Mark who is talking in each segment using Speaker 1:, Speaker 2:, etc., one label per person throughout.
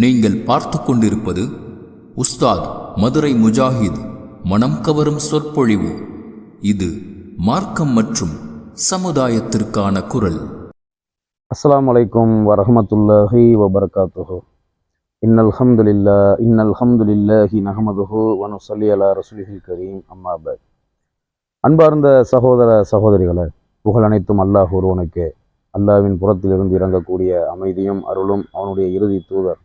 Speaker 1: நீங்கள் பார்த்து கொண்டிருப்பது உஸ்தாத் மதுரை முஜாஹித் மனம் கவரும் சொற்பொழிவு. இது மார்க்கம் மற்றும் சமுதாயத்திற்கான குரல்.
Speaker 2: அஸ்லாம் வலைக்கும் வரஹமத்துல்லாஹி வபரகாத்துஹு. இன்னல் ஹம்துலில்லா இன்னல் ஹம்துலில்லாஹி நஹமதுஹு வனுசல்லி அலா ரசூலிஹில் கரீம். அம்மாபத் அன்பார்ந்த சகோதர சகோதரிகளே புகழ் அனைத்தும் அல்லாஹ் ஒருவனுக்கே. அல்லாஹ்வின் புறத்திலிருந்து இறங்கக்கூடிய அமைதியும் அருளும் அவனுடைய இறுதி தூதர்.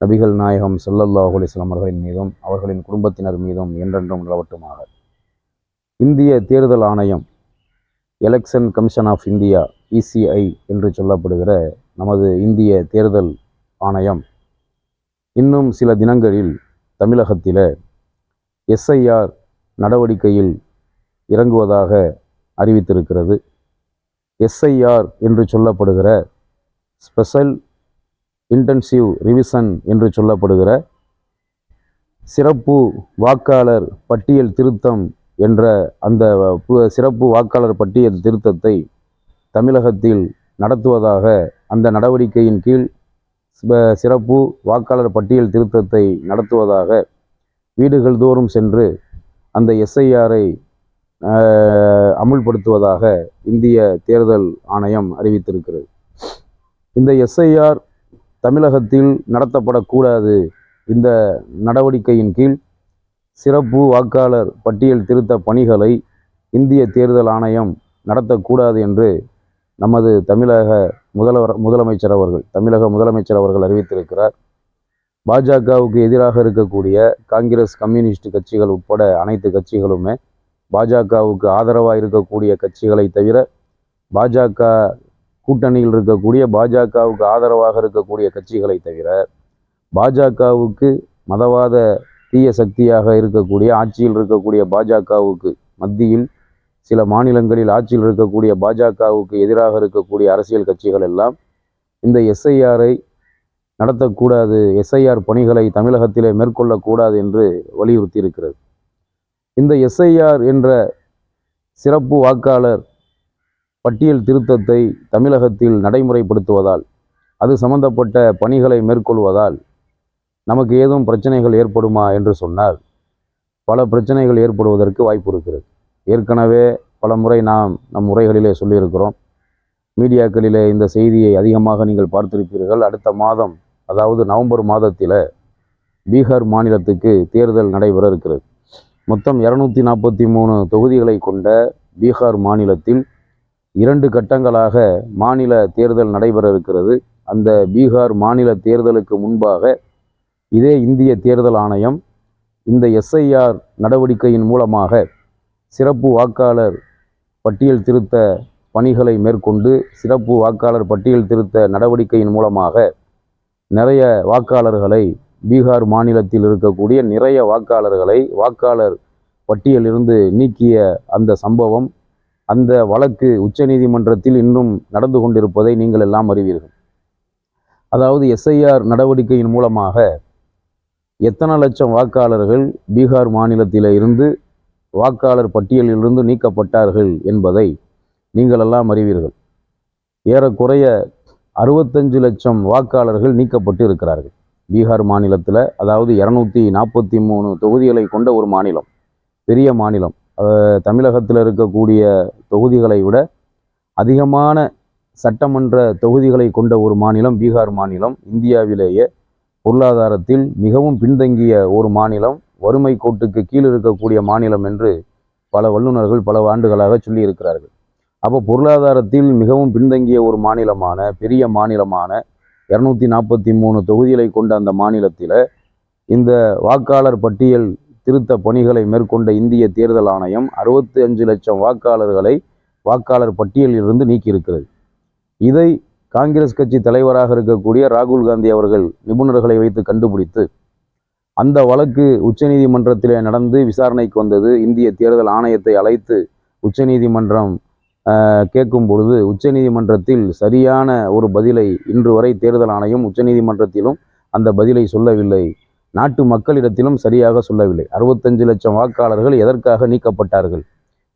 Speaker 2: நபிகள் நாயகம் சல்லல்லாஹ் அலிஸ்லாம் அவர்களின் மீதும் அவர்களின் குடும்பத்தினர் மீதும் என்றென்றும் நிலவட்டுமாக. இந்திய தேர்தல் ஆணையம் election commission of India ECI என்று சொல்லப்படுகிற நமது இந்திய தேர்தல் ஆணையம் இன்னும் சில தினங்களில் தமிழகத்தில் எஸ்ஐஆர் நடவடிக்கையில் இறங்குவதாக அறிவித்திருக்கிறது. எஸ்ஐஆர் என்று சொல்லப்படுகிற ஸ்பெஷல் இன்டென்சிவ் ரிவிஷன் என்று சொல்லப்படுகிற சிறப்பு வாக்காளர் பட்டியல் திருத்தம் என்ற அந்த சிறப்பு வாக்காளர் பட்டியல் திருத்தத்தை தமிழகத்தில் நடத்துவதாக அந்த நடவடிக்கையின் கீழ் சிறப்பு வாக்காளர் பட்டியல் திருத்தத்தை நடத்துவதாக வீடுகள் தோறும் சென்று அந்த எஸ்ஐஆரை அமுல்படுத்துவதாக இந்திய தேர்தல் ஆணையம் அறிவித்திருக்கிறது. இந்த எஸ்ஐஆர் தமிழகத்தில் நடத்தப்படக்கூடாது இந்த நடவடிக்கையின் கீழ் சிறப்பு வாக்காளர் பட்டியல் திருத்த பணிகளை இந்திய தேர்தல் ஆணையம் நடத்தக்கூடாது என்று நமது தமிழக முதல்வர் முதலமைச்சர் அவர்கள் தமிழக முதலமைச்சர் அவர்கள் அறிவித்திருக்கிறார். பாஜகவுக்கு எதிராக இருக்கக்கூடிய காங்கிரஸ் கம்யூனிஸ்ட் கட்சிகள் உட்பட அனைத்து கட்சிகளுமே பாஜகவுக்கு ஆதரவாக இருக்கக்கூடிய கட்சிகளை தவிர பாஜக கூட்டணியில் இருக்கக்கூடிய பாஜகவுக்கு ஆதரவாக இருக்கக்கூடிய கட்சிகளை தவிர பாஜகவுக்கு மதவாத தீய சக்தியாக இருக்கக்கூடிய ஆட்சியில் இருக்கக்கூடிய பாஜகவுக்கு மத்தியில் சில மாநிலங்களில் ஆட்சியில் இருக்கக்கூடிய பாஜகவுக்கு எதிராக இருக்கக்கூடிய அரசியல் கட்சிகள் எல்லாம் இந்த எஸ்ஐஆரை நடத்தக்கூடாது எஸ்ஐஆர் பணிகளை தமிழகத்திலே மேற்கொள்ளக்கூடாது என்று வலியுறுத்தி இருக்கிறது இந்த எஸ்ஐஆர் என்ற சிறப்பு வாக்காளர் பட்டியல் திருத்தத்தை தமிழகத்தில் நடைமுறைப்படுத்துவதால் அது சம்பந்தப்பட்ட பணிகளை மேற்கொள்வதால் நமக்கு ஏதும் பிரச்சனைகள் ஏற்படுமா என்று சொன்னால் பல பிரச்சனைகள் ஏற்படுவதற்கு வாய்ப்பு இருக்கிறது. ஏற்கனவே பல முறை நாம் நம் உரைகளிலே சொல்லியிருக்கிறோம் மீடியாக்களிலே இந்த செய்தியை அதிகமாக நீங்கள் பார்த்திருப்பீர்கள். அடுத்த மாதம் அதாவது நவம்பர் மாதத்தில் பீகார் மாநிலத்துக்கு தேர்தல் நடைபெற இருக்கிறது. மொத்தம் இரநூத்தி நாற்பத்தி மூணு தொகுதிகளை கொண்ட பீகார் மாநிலத்தில் இரண்டு கட்டங்களாக மாநில தேர்தல் நடைபெற இருக்கிறது. அந்த பீகார் மாநில தேர்தலுக்கு முன்பாக இதே இந்திய தேர்தல் ஆணையம் இந்த எஸ்ஐஆர் நடவடிக்கையின் மூலமாக சிறப்பு வாக்காளர் பட்டியல் திருத்த பணிகளை மேற்கொண்டு சிறப்பு வாக்காளர் பட்டியல் திருத்த நடவடிக்கையின் மூலமாக நிறைய வாக்காளர்களை பீகார் மாநிலத்தில் இருக்கக்கூடிய நிறைய வாக்காளர்களை வாக்காளர் பட்டியலிருந்து நீக்கிய அந்த சம்பவம் அந்த வழக்கு உச்சநீதிமன்றத்தில் இன்னும் நடந்து கொண்டிருப்பதை நீங்கள் எல்லாம் அறிவீர்கள். அதாவது எஸ்ஐஆர் நடவடிக்கையின் மூலமாக எத்தனை லட்சம் வாக்காளர்கள் பீகார் மாநிலத்தில் இருந்து வாக்காளர் பட்டியலிலிருந்து நீக்கப்பட்டார்கள் என்பதை நீங்கள் எல்லாம் அறிவீர்கள். ஏறக்குறைய அறுபத்தஞ்சு லட்சம் வாக்காளர்கள் நீக்கப்பட்டு இருக்கிறார்கள். பீகார் மாநிலத்தில் அதாவது இரநூத்தி நாற்பத்தி மூணு தொகுதிகளை கொண்ட ஒரு மாநிலம் பெரிய மாநிலம். தமிழகத்தில் இருக்கக்கூடிய தொகுதிகளை விட அதிகமான சட்டமன்ற தொகுதிகளை கொண்ட ஒரு மாநிலம் பீகார் மாநிலம். இந்தியாவிலேயே பொருளாதாரத்தில் மிகவும் பின்தங்கிய ஒரு மாநிலம். வறுமை கோட்டுக்கு கீழ் இருக்கக்கூடிய மாநிலம் என்று பல வல்லுநர்கள் பல ஆண்டுகளாக சொல்லியிருக்கிறார்கள். அப்போ பொருளாதாரத்தில் மிகவும் பின்தங்கிய ஒரு மாநிலமான பெரிய மாநிலமான இரநூத்தி நாற்பத்தி மூணு தொகுதிகளை கொண்ட அந்த மாநிலத்தில் இந்த வாக்காளர் பட்டியல் திருத்த பணிகளை மேற்கொண்ட இந்திய தேர்தல் ஆணையம் அறுபத்தி அஞ்சு லட்சம் வாக்காளர்களை வாக்காளர் பட்டியலிலிருந்து நீக்கியிருக்கிறது. இதை காங்கிரஸ் கட்சி தலைவராக இருக்கக்கூடிய ராகுல் காந்தி அவர்கள் நிபுணர்களை வைத்து கண்டுபிடித்து அந்த வழக்கு உச்சநீதிமன்றத்திலே நடந்து விசாரணைக்கு வந்தது இந்திய தேர்தல் ஆணையத்தை அழைத்து உச்சநீதிமன்றம் ஆஹ், கேட்கும் பொழுது உச்சநீதிமன்றத்தில் சரியான ஒரு பதிலை இன்று வரை தேர்தல் ஆணையம் உச்சநீதிமன்றத்திலும் அந்த பதிலை சொல்லவில்லை. நாட்டு மக்களிடத்திலும் சரியாக சொல்லவில்லை. அறுபத்தஞ்சு லட்சம் வாக்காளர்கள் எதற்காக நீக்கப்பட்டார்கள்?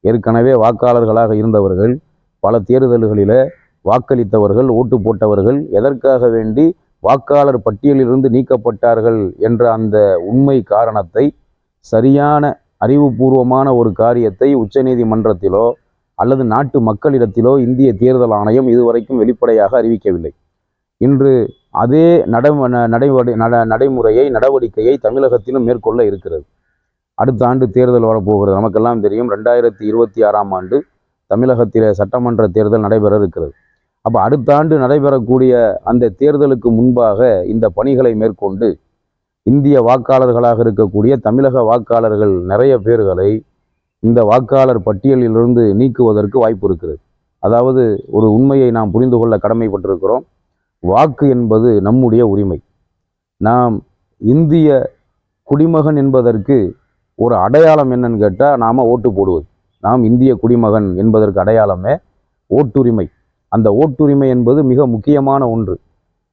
Speaker 2: ஏற்கனவே வாக்காளர்களாக இருந்தவர்கள் பல தேர்தல்களில் வாக்களித்தவர்கள் ஓட்டு போட்டவர்கள் எதற்காக வேண்டி வாக்காளர் பட்டியலிலிருந்து நீக்கப்பட்டார்கள் என்ற அந்த உண்மை காரணத்தை சரியான அறிவுபூர்வமான ஒரு காரியத்தை உச்சநீதிமன்றத்திலோ அல்லது நாட்டு மக்களிடத்திலோ இந்திய தேர்தல் ஆணையம் இதுவரைக்கும் வெளிப்படையாக அறிவிக்கவில்லை. இன்று அதே நடை நடைமுறை நட நடைமுறையை நடவடிக்கையை தமிழகத்திலும் மேற்கொள்ள இருக்கிறது. அடுத்த ஆண்டு தேர்தல் வரப்போகிறது. நமக்கெல்லாம் தெரியும் ரெண்டாயிரத்தி இருபத்தி ஆறாம் ஆண்டு தமிழகத்திலே சட்டமன்ற தேர்தல் நடைபெற இருக்கிறது. அப்போ அடுத்த ஆண்டு நடைபெறக்கூடிய அந்த தேர்தலுக்கு முன்பாக இந்த பணிகளை மேற்கொண்டு இந்திய வாக்காளர்களாக இருக்கக்கூடிய தமிழக வாக்காளர்கள் நிறைய பேர்களை இந்த வாக்காளர் பட்டியலிலிருந்து நீக்குவதற்கு வாய்ப்பு இருக்கிறது. அதாவது ஒரு உண்மையை நாம் புரிந்து கொள்ள கடமைப்பட்டிருக்கிறோம். வாக்கு என்பது நம்முடைய உரிமை. நாம் இந்திய குடிமகன் என்பதற்கு ஒரு அடையாளம் என்னன்னு கேட்டால் நாம் ஓட்டு போடுவது. நாம் இந்திய குடிமகன் என்பதற்கு அடையாளமே ஓட்டுரிமை. அந்த ஓட்டுரிமை என்பது மிக முக்கியமான ஒன்று.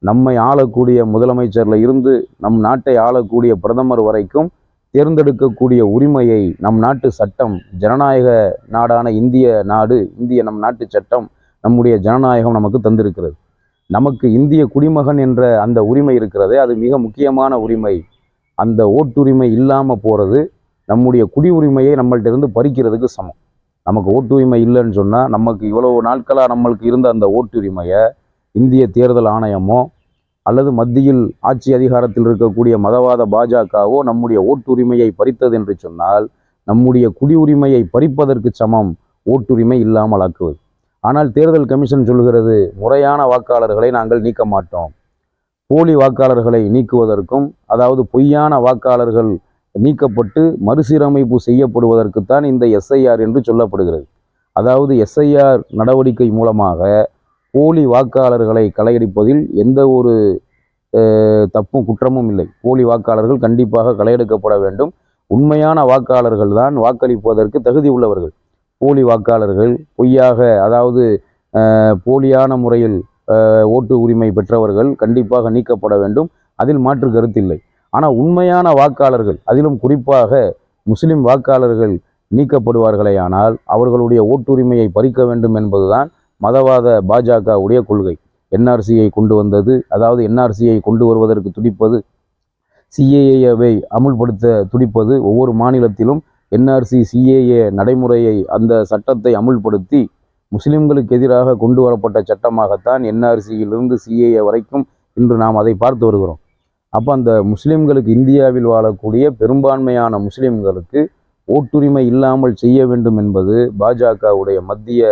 Speaker 2: நம்மை ஆளக்கூடிய முதலமைச்சரில் இருந்து நம் நாட்டை ஆளக்கூடிய பிரதமர் வரைக்கும் தேர்ந்தெடுக்கக்கூடிய உரிமையை நம் நாட்டு சட்டம் ஜனநாயக நாடான இந்திய நாடு இந்திய நம் நாட்டு சட்டம் நம்முடைய ஜனநாயகம் நமக்கு தந்திருக்கிறது. நமக்கு இந்திய குடிமகன் என்ற அந்த உரிமை இருக்கிறதே அது மிக முக்கியமான உரிமை. அந்த ஓட்டுரிமை இல்லாமல் போகிறது நம்முடைய குடி உரிமையை நம்மள்ட்ட இருந்து பறிக்கிறதுக்கு சமம். நமக்கு ஓட்டுரிமை இல்லைன்னு சொன்னால் நமக்கு இவ்வளவு நாட்களாக நம்மளுக்கு இருந்த அந்த ஓட்டுரிமையை இந்திய தேர்தல் ஆணையமோ அல்லது மத்தியில் ஆட்சி அதிகாரத்தில் இருக்கக்கூடிய மதவாத பாஜகவோ நம்முடைய ஓட்டுரிமையை பறித்தது என்று சொன்னால் நம்முடைய குடியுரிமையை பறிப்பதற்கு சமம் ஓட்டுரிமை இல்லாமல் ஆக்குவது. ஆனால் தேர்தல் கமிஷன் சொல்கிறது முறையான வாக்காளர்களை நாங்கள் நீக்க மாட்டோம். போலி வாக்காளர்களை நீக்குவதற்கும் அதாவது பொய்யான வாக்காளர்கள் நீக்கப்பட்டு மறுசீரமைப்பு செய்யப்படுவதற்குத்தான் இந்த எஸ்ஐஆர் என்று சொல்லப்படுகிறது. அதாவது எஸ்ஐஆர் நடவடிக்கை மூலமாக போலி வாக்காளர்களை களையடிப்பதில் எந்த ஒரு தப்பும் குற்றமும் இல்லை. போலி வாக்காளர்கள் கண்டிப்பாக களையெடுக்கப்பட வேண்டும். உண்மையான வாக்காளர்கள் தான் வாக்களிப்பதற்கு தகுதி உள்ளவர்கள். போலி வாக்காளர்கள் பொய்யாக அதாவது போலியான முறையில் ஓட்டு உரிமை பெற்றவர்கள் கண்டிப்பாக நீக்கப்பட வேண்டும். அதில் மாற்று கருத்தில்லை ஆனால் உண்மையான வாக்காளர்கள் அதிலும் குறிப்பாக முஸ்லிம் வாக்காளர்கள் நீக்கப்படுவார்களே ஆனால் அவர்களுடைய ஓட்டுரிமையை பறிக்க வேண்டும் என்பதுதான் மதவாத பாஜகவுடைய கொள்கை. என்ஆர்சியை கொண்டு வந்தது அதாவது என்ஆர்சியை கொண்டு வருவதற்கு துடிப்பது சிஏஏவை அமுல்படுத்த துடிப்பது ஒவ்வொரு மாநிலத்திலும் என்ஆர்சி சிஏஏ நடைமுறையை அந்த சட்டத்தை அமுல்படுத்தி முஸ்லிம்களுக்கு எதிராக கொண்டு வரப்பட்ட சட்டமாகத்தான் என்ஆர்சியிலிருந்து சிஏஏ வரைக்கும் இன்று நாம் அதை பார்த்து வருகிறோம். அப்போ அந்த முஸ்லிம்களுக்கு இந்தியாவில் வாழக்கூடிய பெரும்பான்மையான முஸ்லிம்களுக்கு ஓட்டுரிமை இல்லாமல் செய்ய வேண்டும் என்பது பாஜகவுடைய மத்திய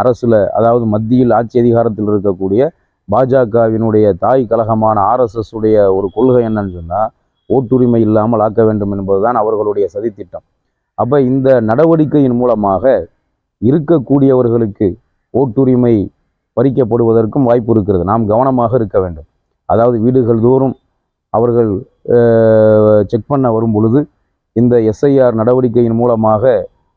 Speaker 2: அரசில் அதாவது மத்தியில் ஆட்சி அதிகாரத்தில் இருக்கக்கூடிய பாஜகவினுடைய தாய் கழகமான ஆர்எஸ்எஸ் உடைய ஒரு கொள்கை என்னன்னு சொன்னால் ஓட்டுரிமை இல்லாமல் ஆக்க வேண்டும் என்பதுதான் அவர்களுடைய சதித்திட்டம். அப்போ இந்த நடவடிக்கையின் மூலமாக இருக்கக்கூடியவர்களுக்கு ஓட்டுரிமை பறிக்கப்படுவதற்கும் வாய்ப்பு இருக்கிறது. நாம் கவனமாக இருக்க வேண்டும். அதாவது வீடுகள் தோறும் அவர்கள் செக் பண்ண வரும் பொழுது இந்த எஸ்ஐஆர் நடவடிக்கையின் மூலமாக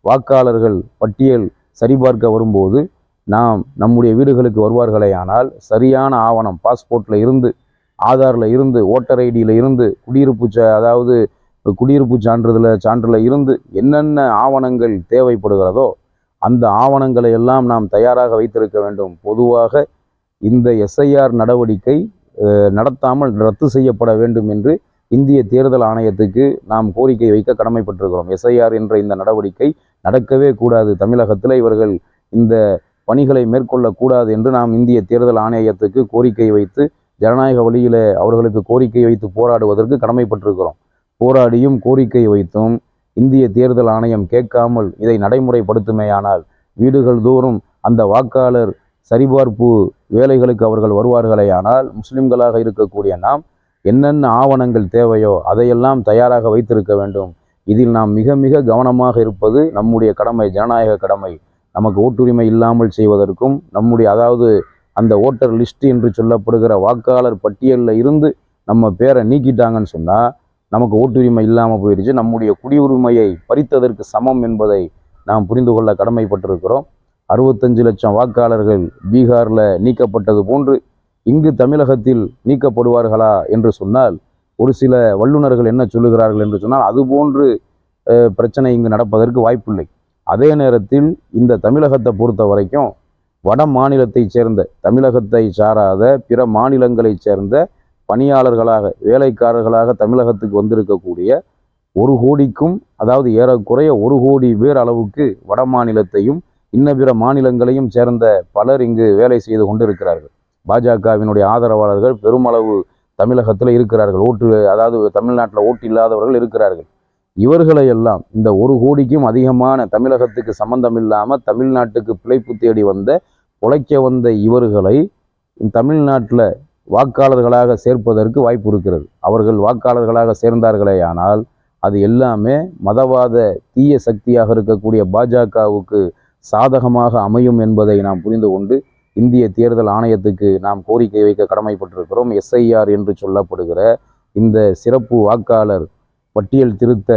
Speaker 2: வாக்காளர்கள் பட்டியல் சரிபார்க்க வரும்போது நாம் நம்முடைய வீடுகளுக்கு வருவார்களே ஆனால் சரியான ஆவணம் பாஸ்போர்ட்டில் இருந்து ஆதாரில் இருந்து ஓட்டர் ஐடியில் இருந்து குடியிருப்பு சா அதாவது குடியிருப்பு சான்றிதழ சான்றில் இருந்து என்னென்ன ஆவணங்கள் தேவைப்படுகிறதோ அந்த ஆவணங்களை எல்லாம் நாம் தயாராக வைத்திருக்க வேண்டும். பொதுவாக இந்த எஸ்ஐஆர் நடவடிக்கை நடத்தாமல் ரத்து செய்யப்பட வேண்டும் என்று இந்திய தேர்தல் ஆணையத்துக்கு நாம் கோரிக்கை வைக்க கடமைப்பட்டிருக்கிறோம். எஸ்ஐஆர் என்ற இந்த நடவடிக்கை நடக்கவே கூடாது. தமிழகத்தில் இவர்கள் இந்த பணிகளை மேற்கொள்ளக்கூடாது என்று நாம் இந்திய தேர்தல் ஆணையத்துக்கு கோரிக்கை வைத்து ஜனநாயக வழியிலே அவர்களுக்கு கோரிக்கை வைத்து போராடுவதற்கு கடமைப்பட்டிருக்கிறோம். போராடியும் கோரிக்கை வைத்தும் இந்திய தேர்தல் ஆணையம் கேட்காமல் இதை நடைமுறைப்படுத்துமேயானால் வீடுகள் தோறும் அந்த வாக்காளர் சரிபார்ப்பு வேலைகளுக்கு அவர்கள் வருவார்களேயானால் முஸ்லிம்களாக இருக்கக்கூடிய நாம் என்னென்ன ஆவணங்கள் தேவையோ அதையெல்லாம் தயாராக வைத்திருக்க வேண்டும். இதில் நாம் மிக மிக கவனமாக இருப்பது நம்முடைய கடமை ஜனநாயக கடமை. நமக்கு ஓட்டுரிமை இல்லாமல் செய்வதற்கும் நம்முடைய அதாவது அந்த ஓட்டர் லிஸ்ட் என்று சொல்லப்படுகிற வாக்காளர் பட்டியலில் இருந்து நம்ம பேரை நீக்கிட்டாங்கன்னு சொன்னால் நமக்கு ஓட்டுரிமை இல்லாமல் போயிடுச்சு நம்முடைய குடியுரிமையை பறித்ததற்கு சமம் என்பதை நாம் புரிந்து கொள்ள கடமைப்பட்டிருக்கிறோம். அறுபத்தஞ்சு லட்சம் வாக்காளர்கள் பீகாரில் நீக்கப்பட்டது போன்று இங்கு தமிழகத்தில் நீக்கப்படுவார்களா என்று சொன்னால் ஒரு சில வல்லுநர்கள் என்ன சொல்லுகிறார்கள் என்று சொன்னால் அதுபோன்று பிரச்சனை இங்கு நடப்பதற்கு வாய்ப்பில்லை. அதே நேரத்தில் இந்த தமிழகத்தை பொறுத்த வரைக்கும் வட மாநிலத்தைச் சேர்ந்த தமிழகத்தை சாராத பிற மாநிலங்களைச் சேர்ந்த பணியாளர்களாக வேலைக்காரர்களாக தமிழகத்துக்கு வந்திருக்கக்கூடிய ஒரு கோடிக்கும் அதாவது ஏறக்குறைய ஒரு கோடி பேர் அளவுக்கு வட மாநிலத்தையும் இன்ன பிற மாநிலங்களையும் சேர்ந்த பலர் இங்கு வேலை செய்து கொண்டிருக்கிறார்கள். பாஜகவினுடைய ஆதரவாளர்கள் பெருமளவு தமிழகத்தில் இருக்கிறார்கள். ஓட்டு அதாவது தமிழ்நாட்டில் ஓட்டு இல்லாதவர்கள் இருக்கிறார்கள். இவர்களை எல்லாம் இந்த ஒரு கோடிக்கும் அதிகமான தமிழகத்துக்கு சம்பந்தம் இல்லாமல் தமிழ்நாட்டுக்கு பிழைப்பு தேடி வந்த உழைக்க வந்த இவர்களை தமிழ்நாட்டில் வாக்காளர்களாக சேர்ப்பதற்கு வாய்ப்பு இருக்கிறது. அவர்கள் வாக்காளர்களாக சேர்ந்தார்களே ஆனால் அது எல்லாமே மதவாத தீய சக்தியாக இருக்கக்கூடிய பாஜகவுக்கு சாதகமாக அமையும் என்பதை நாம் புரிந்து கொண்டு இந்திய தேர்தல் ஆணையத்துக்கு நாம் கோரிக்கை வைக்க கடமைப்பட்டிருக்கிறோம். எஸ்ஐஆர் என்று சொல்லப்படுகிற இந்த சிறப்பு வாக்காளர் பட்டியல் திருத்த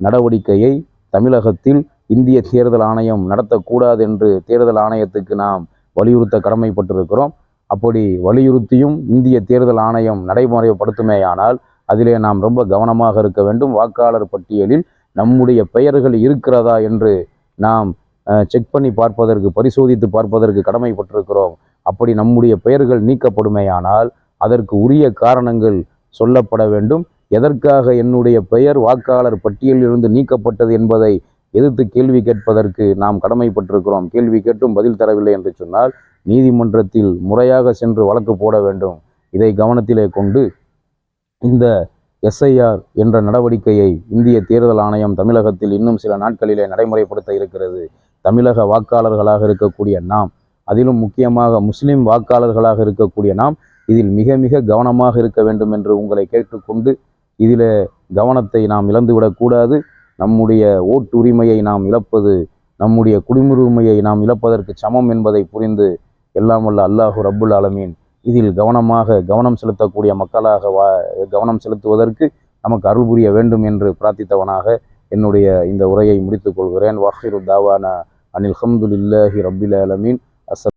Speaker 2: நடவடிக்கையை தமிழகத்தில் இந்திய தேர்தல் ஆணையம் நடத்தக்கூடாது என்று தேர்தல் ஆணையத்துக்கு நாம் வலியுறுத்த கடமைப்பட்டிருக்கிறோம். அப்படி வலியுறுத்தியும் இந்திய தேர்தல் ஆணையம் நடைமுறைப்படுத்துமேயானால் அதிலே நாம் ரொம்ப கவனமாக இருக்க வேண்டும். வாக்காளர் பட்டியலில் நம்முடைய பெயர்கள் இருக்கிறதா என்று நாம் செக் பண்ணி பார்ப்பதற்கு பரிசோதித்து பார்ப்பதற்கு கடமைப்பட்டிருக்கிறோம். அப்படி நம்முடைய பெயர்கள் நீக்கப்படுமேயானால் அதற்கு உரிய காரணங்கள் சொல்லப்பட வேண்டும். எதற்காக என்னுடைய பெயர் வாக்காளர் பட்டியலிலிருந்து நீக்கப்பட்டது என்பதை எதிர்த்து கேள்வி கேட்பதற்கு நாம் கடமைப்பட்டிருக்கிறோம். கேள்வி கேட்டும் பதில் தரவில்லை என்று சொன்னால் நீதிமன்றத்தில் முறையாக சென்று வழக்கு போட வேண்டும். இதை கவனத்திலே கொண்டு இந்த எஸ்ஐஆர் என்ற நடவடிக்கையை இந்திய தேர்தல் ஆணையம் தமிழகத்தில் இன்னும் சில நாட்களிலே நடைமுறைப்படுத்த இருக்கிறது. தமிழக வாக்காளர்களாக இருக்கக்கூடிய நாம் அதிலும் முக்கியமாக முஸ்லிம் வாக்காளர்களாக இருக்கக்கூடிய நாம் இதில் மிக மிக கவனமாக இருக்க வேண்டும் என்று உங்களை கேட்டுக்கொண்டு இதில் கவனத்தை நாம் இழந்துவிடக்கூடாது. நம்முடைய ஓட்டுரிமையை நாம் இழப்பது நம்முடைய குடிமுரிமையை நாம் இழப்பதற்கு சமம் என்பதை புரிந்து எல்லாம் வல்ல அல்லாஹு ரப்புல் ஆலமீன் இதில் கவனமாக கவனம் செலுத்தக்கூடிய மக்களாக வா கவனம் செலுத்துவதற்கு நமக்கு அருள் புரிய வேண்டும் என்று பிரார்த்தித்தவனாக என்னுடைய இந்த உரையை முடித்துக் கொள்கிறேன். வாஹிரு தாவானா அனில் ஹம்துலில்லாஹி ரப்பில் ஆலமீன்.